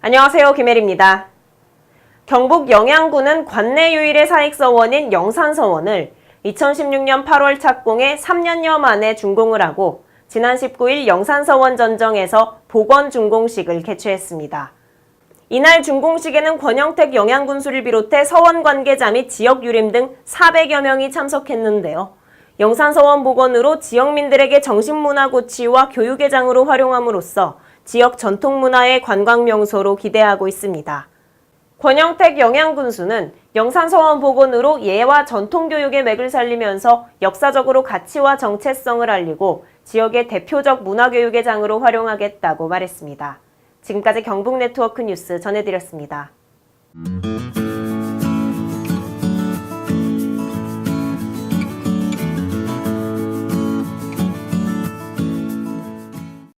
안녕하세요. 김혜리입니다. 경북 영양군은 관내 유일의 사익서원인 영산서원을 2016년 8월 착공해 3년여 만에 준공을 하고 지난 19일 영산서원 전정에서 복원 준공식을 개최했습니다. 이날 준공식에는 권영택 영양군수를 비롯해 서원 관계자 및 지역 유림 등 400여 명이 참석했는데요. 영산서원 복원으로 지역민들에게 정신문화 고치와 교육의 장으로 활용함으로써 지역 전통 문화의 관광 명소로 기대하고 있습니다. 권영택 영양군수는 영산서원 복원으로 예와 전통 교육의 맥을 살리면서 역사적으로 가치와 정체성을 알리고 지역의 대표적 문화교육의 장으로 활용하겠다고 말했습니다. 지금까지 경북네트워크 뉴스 전해드렸습니다.